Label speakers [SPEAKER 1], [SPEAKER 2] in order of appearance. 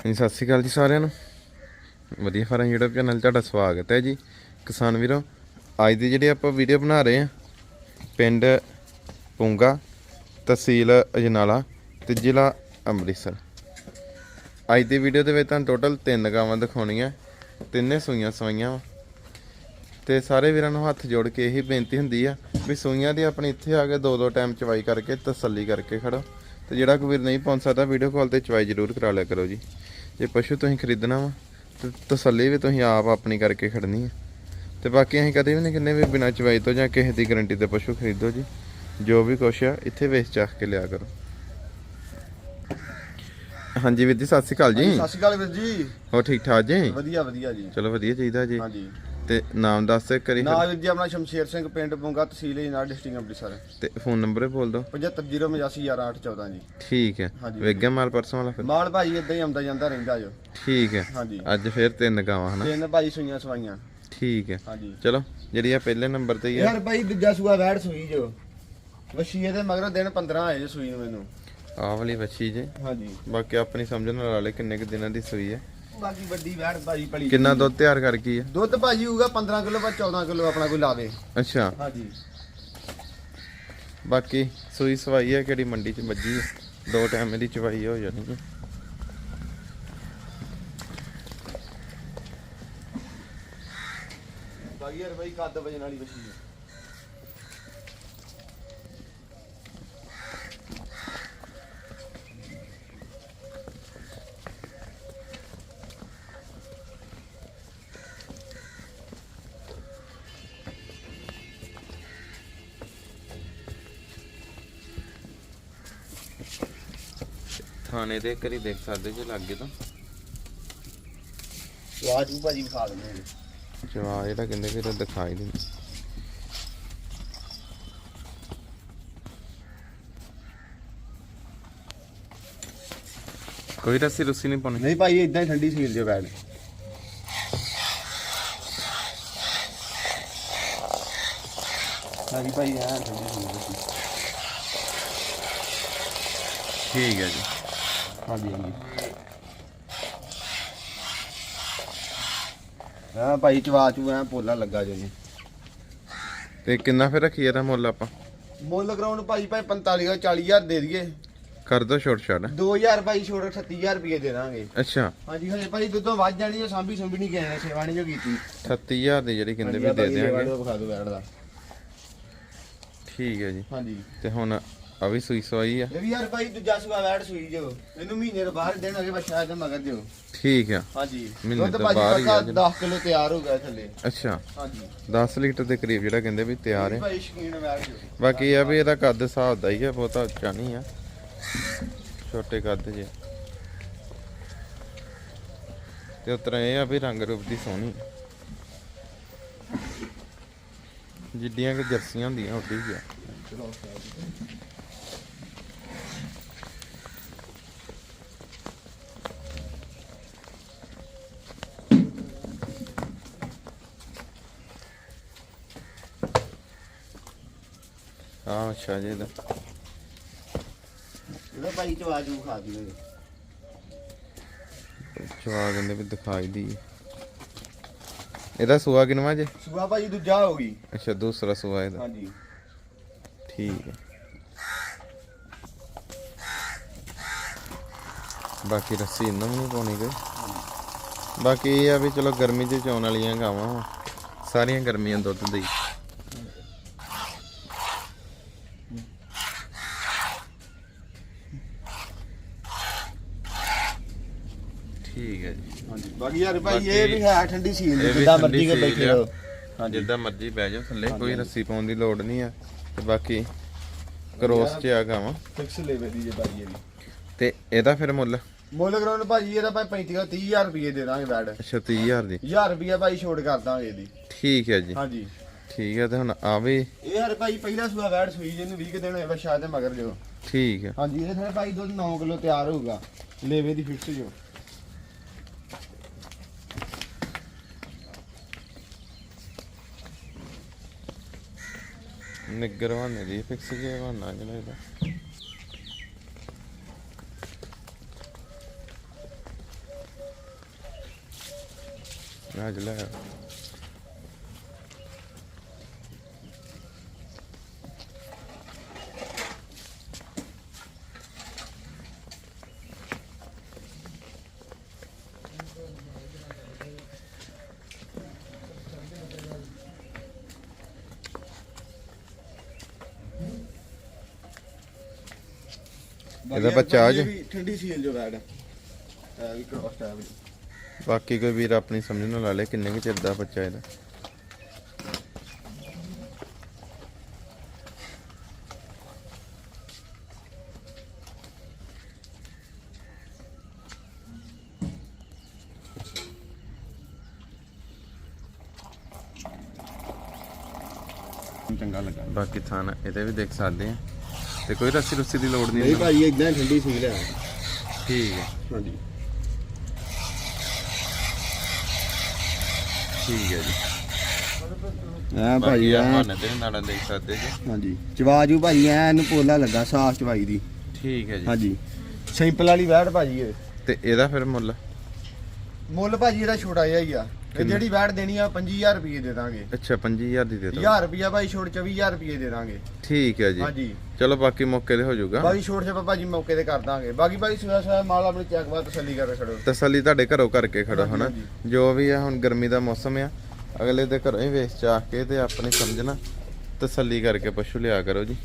[SPEAKER 1] ਹਾਂਜੀ, ਸਤਿ ਸ਼੍ਰੀ ਅਕਾਲ ਜੀ ਸਾਰਿਆਂ ਨੂੰ। ਵਧੀਆ ਫਾਰਮ YouTube ਚੈਨਲ 'ਤੇ ਤੁਹਾਡਾ ਸਵਾਗਤ ਹੈ ਜੀ। ਕਿਸਾਨ ਵੀਰੋ, ਅੱਜ ਦੀ ਜਿਹੜੀ ਆਪਾਂ ਵੀਡੀਓ ਬਣਾ ਰਹੇ ਹਾਂ, ਪਿੰਡ ਪੁੰਗਾ ਤਹਿਸੀਲ ਅਜਨਾਲਾ ਤੇ ਜ਼ਿਲ੍ਹਾ ਅੰਮ੍ਰਿਤਸਰ। ਅੱਜ ਦੀ ਵੀਡੀਓ ਦੇ ਵਿੱਚ ਤੁਹਾਨੂੰ ਟੋਟਲ ਤਿੰਨ ਗਾਵਾਂ ਦਿਖਾਉਣੀਆਂ, ਤਿੰਨੇ ਸੂਈਆਂ ਸਵਾਈਆਂ ਵਾ। ਤੇ ਸਾਰੇ ਵੀਰਾਂ ਨੂੰ ਹੱਥ ਜੋੜ ਕੇ ਇਹੀ ਬੇਨਤੀ ਹੁੰਦੀ ਆ ਵੀ ਸੂਈਆਂ ਦੀ ਆਪਣੀ ਇੱਥੇ ਆ ਕੇ ਦੋ ਦੋ ਟਾਈਮ ਚਵਾਈ ਕਰਕੇ ਤਸੱਲੀ ਕਰਕੇ ਖੜੋ। ਤੇ ਜਿਹੜਾ ਕੋਈ ਵੀਰ ਨਹੀਂ ਪਹੁੰਚ ਸਕਦਾ ਵੀਡੀਓ ਕਾਲ ਤੇ ਚਵਾਈ ਜ਼ਰੂਰ ਕਰਾ ਲਿਆ ਕਰੋ ਜੀ। ਜੇ ਪਸ਼ੂ ਤੁਸੀਂ ਖਰੀਦਣਾ ਵਾ ਤੇ ਤਸੱਲੀ ਵੀ ਤੁਸੀਂ ਆਪ ਆਪਣੀ ਕਰਕੇ ਖੜਨੀ ਹੈ ਤੇ ਬਾਕੀ ਅਸੀਂ ਕਦੇ ਵੀ ਨਹੀਂ ਕਿੰਨੇ ਵੀ ਬਿਨਾਂ ਚਵਾਈ ਤੋਂ ਜਾਂ ਕਿਸੇ ਦੀ ਗਾਰੰਟੀ ਤੇ ਪਸ਼ੂ ਖਰੀਦੋ ਜੀ। ਜੋ ਵੀ ਕੁਛ ਆ ਇੱਥੇ ਵੇਚ ਚਾਖ ਕੇ ਲਿਆ ਕਰੋ। ਹਾਂਜੀ ਵੀਰ ਜੀ ਸਤਿ ਸ਼੍ਰੀ ਅਕਾਲ ਜੀ।
[SPEAKER 2] ਸਤਿ ਸ਼੍ਰੀ ਅਕਾਲ ਵੀਰ ਜੀ।
[SPEAKER 1] ਹੋ ਠੀਕ ਠਾਕ ਜੀ?
[SPEAKER 2] ਵਧੀਆ ਵਧੀਆ ਜੀ।
[SPEAKER 1] ਚਲੋ ਵਧੀਆ ਚਾਹੀਦਾ ਜੀ।
[SPEAKER 2] ਹਾਂਜੀ।
[SPEAKER 1] ਤੇ ਨਾਮ ਦੱਸ ਦਿਓ ਕਰੀ
[SPEAKER 2] ਨਾਮ ਵੀਰ ਜੀ ਆਪਣਾ ਸ਼ਮਸ਼ੇਰ ਸਿੰਘ ਪਿੰਡ ਪੁੰਗਾ ਤਹਿਸੀਲ ਜਨਾਰ ਡਿਸਟ੍ਰਿਕਟ ਅੰਮ੍ਰਿਤਸਰ।
[SPEAKER 1] ਤੇ ਫੋਨ ਨੰਬਰ ਬੋਲ ਦਿਓ।
[SPEAKER 2] 7508811814 ਜੀ।
[SPEAKER 1] ਠੀਕ ਹੈ।
[SPEAKER 2] ਹਾਂਜੀ।
[SPEAKER 1] ਵੇਗਿਆ ਮਾਲ ਪਰਸੋਂ ਵਾਲਾ ਫਿਰ?
[SPEAKER 2] ਮਾਲ ਭਾਈ ਇਦਾਂ ਹੀ ਆਉਂਦਾ ਜਾਂਦਾ ਰਹਿੰਦਾ ਜੋ।
[SPEAKER 1] ਠੀਕ ਹੈ।
[SPEAKER 2] ਹਾਂਜੀ।
[SPEAKER 1] ਅੱਜ ਫਿਰ ਤਿੰਨ ਗਾਵਾਂ ਹਨਾ?
[SPEAKER 2] ਤਿੰਨ ਭਾਈ ਸੂਈਆਂ ਸਵਾਈਆਂ।
[SPEAKER 1] ਠੀਕ ਹੈ।
[SPEAKER 2] ਹਾਂਜੀ।
[SPEAKER 1] ਚਲੋ ਜਿਹੜੀ ਆ ਪਹਿਲੇ ਨੰਬਰ ਤੇ ਹੀ ਆ।
[SPEAKER 2] ਯਾਰ ਭਾਈ ਦੂਜਾ ਸੂਆ ਵੈੜ ਸੂਈ ਜੋ। ਵਸ਼ੀ ਇਹਦੇ ਮਗਰੋਂ ਦਿਨ 15 ਆਏ ਜੋ ਸੂਈ ਨੂੰ ਮੈਨੂੰ।
[SPEAKER 1] ਆਹ ਵਾਲੀ ਬੱਚੀ ਜੇ।
[SPEAKER 2] ਹਾਂਜੀ।
[SPEAKER 1] ਬਾਕੀ ਆਪਣੀ ਸਮਝਣ ਨਾਲ ਵਾਲੇ ਕਿੰਨੇ ਕੁ ਦਿਨਾਂ ਦੀ ਸੂਈ ਹੈ।
[SPEAKER 2] ਬਾਕੀ ਵੱਡੀ ਵੈੜ ਭਾਈ ਭਲੀ
[SPEAKER 1] ਕਿੰਨਾ ਦੁੱਧ ਤਿਆਰ ਕਰ ਗਈ ਹੈ?
[SPEAKER 2] ਦੁੱਧ ਭਾਜੀ ਹੋਊਗਾ 15 ਕਿਲੋ ਪਰ 14 ਕਿਲੋ ਆਪਣਾ ਕੋਈ ਲਾਵੇ।
[SPEAKER 1] ਅੱਛਾ।
[SPEAKER 2] ਹਾਂਜੀ।
[SPEAKER 1] ਬਾਕੀ ਸੂਈ ਸਵਾਈ ਹੈ ਕਿਹੜੀ ਮੰਡੀ 'ਚ ਵੱਜੀ ਹੈ? ਦੋ ਟਾਈਮ ਦੀ ਚਵਾਈ ਹੋ ਜਾਣੀ ਹੈ।
[SPEAKER 2] ਬਾਕੀ ਯਾਰ ਭਾਈ ਕੱਦ ਵਜਣ ਵਾਲੀ ਹੈ।
[SPEAKER 1] ਥਾਣੇ ਦੇ ਕਰੀ ਦੇਖ ਸਕਦੇ ਜੇ ਲੱਗੇ ਤਾਂ।
[SPEAKER 2] ਸਵਾਦ ਵੀ ਭਾਜੀ ਵਿਖਾ ਦਿੰਦੇ ਨੇ।
[SPEAKER 1] ਜਵਾ ਇਹਦਾ ਕਹਿੰਦੇ ਕਿ ਤਾਂ ਦਿਖਾਈ ਨਹੀਂ ਕੋਈ ਰੱਸੀ ਰੁੱਸੀ ਨਹੀਂ ਪਾਉਣੀ।
[SPEAKER 2] ਨਹੀਂ ਭਾਈ ਇਦਾਂ ਹੀ ਠੰਡੀ ਸੀਲ ਜੋ ਬੈਡ ਹਾਂਜੀ ਭਾਈ ਆ ਠੰਡੀ ਸੀਲ
[SPEAKER 1] ਠੀਕ ਹੈ ਜੀ।
[SPEAKER 2] ਹਾਂਜੀ ਹਾਂਜੀ ਹਾਂ ਭਾਈ ਚਵਾ ਚੂ ਐ ਪੋਲਾ ਲੱਗਾ ਜੋ। ਜੀ
[SPEAKER 1] ਤੇ ਕਿੰਨਾ ਫਿਰ ਰੱਖੀ ਇਹਦਾ ਮੁੱਲ ਆਪਾਂ?
[SPEAKER 2] ਮੁੱਲ ਗਰਾਊਂਡ ਭਾਈ ਭਾਈ 45 40000 ਦੇ ਦਈਏ।
[SPEAKER 1] ਕਰ ਦੋ ਛੋਟ ਛਾਟ।
[SPEAKER 2] 2000 ਭਾਈ ਛੋੜ 38000 ਰੁਪਏ ਦੇ ਦਾਂਗੇ।
[SPEAKER 1] ਅੱਛਾ।
[SPEAKER 2] ਹਾਂਜੀ ਹਜੇ ਭਾਈ ਦੁੱਧੋਂ ਵੱਜ ਜਾਣੀ ਹੈ ਸਾਂਭੀ ਸੁੰਭੀ ਨਹੀਂ ਗਏ ਸੇਵਾ ਨਹੀਂ ਜੋ ਕੀਤੀ।
[SPEAKER 1] 38000 ਦੀ ਜਿਹੜੀ ਕਹਿੰਦੇ ਵੀ ਦੇ
[SPEAKER 2] ਵਾਲਾ ਵਿਖਾ ਦਿਓ ਬੈਡ ਦਾ।
[SPEAKER 1] ਠੀਕ ਹੈ ਜੀ।
[SPEAKER 2] ਹਾਂਜੀ।
[SPEAKER 1] ਤੇ ਹੁਣ ਆ ਵੀ ਸੂਈ ਸਵਾਈ ਆ।
[SPEAKER 2] ਇਹ ਵੀ ਯਾਰ ਭਾਈ ਦੂਜਾ ਸੁਆ ਵੈੜ ਸੂਈ ਜੋ। ਇਹਨੂੰ ਮਹੀਨੇ ਦੇ ਬਾਹਰ ਦੇਣ ਅਗੇ ਬੱਚਾ ਤੇ ਮਗਰ ਜੋ
[SPEAKER 1] ਠੀਕ ਆ।
[SPEAKER 2] ਹਾਂਜੀ।
[SPEAKER 1] ਮਹੀਨੇ
[SPEAKER 2] ਦੁੱਧ
[SPEAKER 1] ਤੋਂ
[SPEAKER 2] ਭਾਜੀ
[SPEAKER 1] ਬਾਹਰ ਹੀ ਆ
[SPEAKER 2] ਪੱਕਾ 10 ਕਿਲੋ ਤਿਆਰ ਹੋ ਗਿਆ ਥੱਲੇ।
[SPEAKER 1] ਅੱਛਾ।
[SPEAKER 2] ਹਾਂਜੀ।
[SPEAKER 1] 10 ਲੀਟਰ ਦੇ ਕਰੀਬ ਜਿਹੜਾ ਕਹਿੰਦੇ ਵੀ ਤਿਆਰ ਹੈ।
[SPEAKER 2] ਭਾਈ ਸ਼ਕੀਨ ਵੈੜ ਜੋ।
[SPEAKER 1] ਬਾਕੀ ਇਹ ਆ ਵੀ ਇਹਦਾ ਕੱਦ ਹਿਸਾਬ ਦਾ ਹੀ ਆ ਬਹੁਤਾ ਉੱਚਾ ਨਹੀਂ ਆ। ਛੋਟੇ ਕੱਦ ਜੇ। ਤੇ ਉਤਰਾ ਇਹ ਆ ਵੀ ਰੰਗ ਰੂਪ ਦੀ ਸੋਹਣੀ। ਜਿੱਡੀਆਂ ਕਿ ਜਰਸੀਆਂ ਹੁੰਦੀਆਂ ਉੱਡੀ ਗਿਆ ਆ ਅੱਛਾ ਜੀ ਇਹਦਾ।
[SPEAKER 2] ਇਹਦਾ ਭਾਈ ਚਵਾ ਜੂ ਖਾ ਦਿਓ
[SPEAKER 1] ਚਵਾ ਕਹਿੰਦੇ ਵੀ ਦਿਖਾਈ ਦੀ। ਇਹਦਾ ਸੂਆ ਕਿਨਵਾ ਜੇ?
[SPEAKER 2] ਸੁਆ ਭਾਈ ਦੂਜਾ ਹੋ ਗਈ।
[SPEAKER 1] ਅੱਛਾ ਦੂਸਰਾ ਸੂਆ ਇਹਦਾ।
[SPEAKER 2] ਹਾਂਜੀ।
[SPEAKER 1] ਠੀਕ ਹੈ। ਬਾਕੀ ਰੱਸੀ ਇਹਨਾਂ ਨੂੰ ਨਹੀਂ ਪਾਉਣੀ ਕੋਈ? ਬਾਕੀ ਇਹ ਆ ਵੀ ਚਲੋ ਗਰਮੀ 'ਚ ਚੋਣ ਵਾਲੀਆਂ ਗਾਵਾਂ ਵਾਂ। ਸਾਰੀਆਂ ਗਰਮੀਆਂ ਦੁੱਧ ਦੀ। ਠੀਕ ਹੈ ਜੀ।
[SPEAKER 2] ਹਾਂਜੀ। ਬਾਕੀ ਯਾਰ ਭਾਈ
[SPEAKER 1] ਬਾਕੀ
[SPEAKER 2] ਇਹ ਵੀ ਹੈ ਠੰਡੀ ਸੀਲ
[SPEAKER 1] ਇਹ ਵੀ
[SPEAKER 2] ਜਿੱਦਾਂ
[SPEAKER 1] ਠੰਡੀ
[SPEAKER 2] ਮਰਜ਼ੀ ਕੇ
[SPEAKER 1] ਸੀਲ
[SPEAKER 2] ਬੈਠੇ
[SPEAKER 1] ਆ।
[SPEAKER 2] ਰਹੋ। ਹਾਂਜੀ।
[SPEAKER 1] ਜਿੱਦਾਂ ਮਰਜ਼ੀ ਬਹਿ ਜਾਓ ਥੱਲੇ ਕੋਈ
[SPEAKER 2] ਹਾਂਜੀ।
[SPEAKER 1] ਰੱਸੀ ਪਾਉਣ ਦੀ ਲੋੜ ਨਹੀਂ ਆ। ਤੇ ਬਾਕੀ ਕ੍ਰੋਸ 'ਚ ਆ ਗਾਵਾਂ।
[SPEAKER 2] ਫਿਕਸ ਲੈਵੇ ਦੀ ਜੇ ਭਾਈ ਇਹ ਵੀ।
[SPEAKER 1] ਤੇ ਇਹਦਾ ਫਿਰ ਮੁੱਲ?
[SPEAKER 2] ਮੁੱਲ ਗਰਾਉਂਡ ਭਾਜੀ ਇਹਦਾ ਭਾਈ 35 30000 ਰੁਪਏ ਦੇ ਦਾਂਗੇ ਬੈਡ।
[SPEAKER 1] ਅੱਛਾ 30000 ਦੀ।
[SPEAKER 2] 1000 ਰੁਪਏ ਭਾਈ ਛੋੜ ਕਰ ਦਾਂਗੇ ਇਹਦੀ।
[SPEAKER 1] ਠੀਕ ਹੈ ਜੀ।
[SPEAKER 2] ਹਾਂਜੀ।
[SPEAKER 1] ਠੀਕ ਹੈ ਤੇ ਹੁਣ ਆ ਵੀ
[SPEAKER 2] ਇਹ ਯਾਰ ਭਾਈ ਪਹਿਲਾ ਸੂਆ ਵੈੜ ਸੂਈ ਜਿਹਨੂੰ 20 ਕੁ ਦਿਨ ਹੋਏ ਬਸ ਸ਼ਾਇਦ ਮਗਰ ਜੋ
[SPEAKER 1] ਠੀਕ ਹੈ।
[SPEAKER 2] ਹਾਂਜੀ ਇਹ ਥੋੜੇ ਭਾਈ ਦੁੱਧ 9 ਕਿਲੋ ਤਿਆਰ ਹੋਊਗਾ। ਲੇਵੇ ਦੀ ਫਿਕਸ ਜੋ।
[SPEAKER 1] ਨਿੱਗਰ ਬਹਾਨੇ ਦੀ ਫਿਕਸ ਕੀ ਬਹਾਨਾ ਜਿਹੜਾ ਇਹਦਾ ਨਾ ਜਲਾ ਇਹਦਾ ਬੱਚਾ ਆ ਜੇ?
[SPEAKER 2] ਇਹ ਵੀ ਠੰਡੀ ਸੀਲ ਜੋ ਬੈਡ ਹੈ ਵੀ ਕ੍ਰੋਸ
[SPEAKER 1] ਬਾਕੀ ਕੋਈ ਵੀਰ ਆਪਣੀ ਸਮਝ ਨਾਲ ਲਾ ਲੇ ਕਿੰਨੇ ਕੁ ਚਿਰ ਦਾ ਬੱਚਾ ਇਹਦਾ।
[SPEAKER 2] ਚੰਗਾ ਲੱਗਾ।
[SPEAKER 1] ਬਾਕੀ ਥਾਨ ਇਹਦੇ ਵੀ ਦੇਖ ਸਕਦੇ ਆ। ਤੇ ਕੋਈ ਰੱਸੀ ਰੁੱਸੀ ਦੀ ਲੋੜ ਨਹੀਂ
[SPEAKER 2] ਨਹੀਂ। ਭਾਜੀ ਇਦਾਂ ਠੰਡੀ ਸੀਲ ਹੈ
[SPEAKER 1] ਠੀਕ ਹੈ।
[SPEAKER 2] ਹਾਂਜੀ।
[SPEAKER 1] ਠੀਕ ਹੈ ਜੀ। ਬਾਕੀ
[SPEAKER 2] ਭਾਜੀ
[SPEAKER 1] ਆ ਵੀ ਨਾੜਾਂ ਦੇਖ ਸਕਦੇ ਜੀ।
[SPEAKER 2] ਹਾਂਜੀ। ਚਵਾਜੂ ਭਾਜੀ ਐ ਇਹਨੂੰ ਪੋਲਾ ਲੱਗਾ ਸਾਫ਼ ਚਵਾਈ ਦੀ।
[SPEAKER 1] ਠੀਕ ਹੈ ਜੀ।
[SPEAKER 2] ਹਾਂਜੀ। ਸਿੰਪਲ ਵਾਲੀ ਵੈੜ ਭਾਜੀ ਇਹ।
[SPEAKER 1] ਤੇ ਇਹਦਾ ਫਿਰ ਮੁੱਲ?
[SPEAKER 2] ਮੁੱਲ ਭਾਜੀ ਇਹਦਾ ਛੋਟਾ ਜਿਹਾ ਹੀ ਆ। ਤੇ? ਜਿਹੜੀ ਵੈੜ ਦੇਣੀ ਆ 25000 ਰੁਪਏ ਦੇ ਦਾਂਗੇ।
[SPEAKER 1] ਅੱਛਾ 25000 ਦੀ ਦੇ ਦੋ
[SPEAKER 2] 1000 ਰੁਪਿਆ ਭਾਈ ਛੋੜ 24000 ਰੁਪਏ ਦੇ ਦਾਂਗੇ।
[SPEAKER 1] ਠੀਕ ਹੈ ਜੀ।
[SPEAKER 2] ਹਾਂਜੀ।
[SPEAKER 1] ਚਲੋ ਬਾਕੀ ਮੌਕੇ ਤੇ ਹੋ ਜਾਊਗਾ।
[SPEAKER 2] ਬਾਕੀ ਛੋੜ ਛਪਾ ਭਾਜੀ ਮੌਕੇ ਤੇ ਕਰ ਦਾਂਗੇ। ਬਾਕੀ ਭਾਈ ਸਵੇਰ ਸਵੇਰ ਮਾਲ ਆਪਣੀ ਚੈੱਕ ਬਾਅਦ ਤਸੱਲੀ ਕਰਕੇ ਛੜੋ
[SPEAKER 1] ਤਸੱਲੀ ਤੁਹਾਡੇ ਘਰੋਂ ਕਰਕੇ ਖੜੋ ਹਨਾ?
[SPEAKER 2] ਹਾਂਜੀ।
[SPEAKER 1] ਜੋ ਵੀ ਆ ਹੁਣ ਗਰਮੀ ਦਾ ਮੌਸਮ ਆ ਅਗਲੇ ਦੇ ਘਰੋਂ ਹੀ ਵੇਚ ਚਾਹ ਕੇ ਤੇ ਆਪਣੀ ਸਮਝਣਾ ਤਸੱਲੀ ਕਰਕੇ ਪਸ਼ੂ ਲਿਆ ਕਰੋ ਜੀ।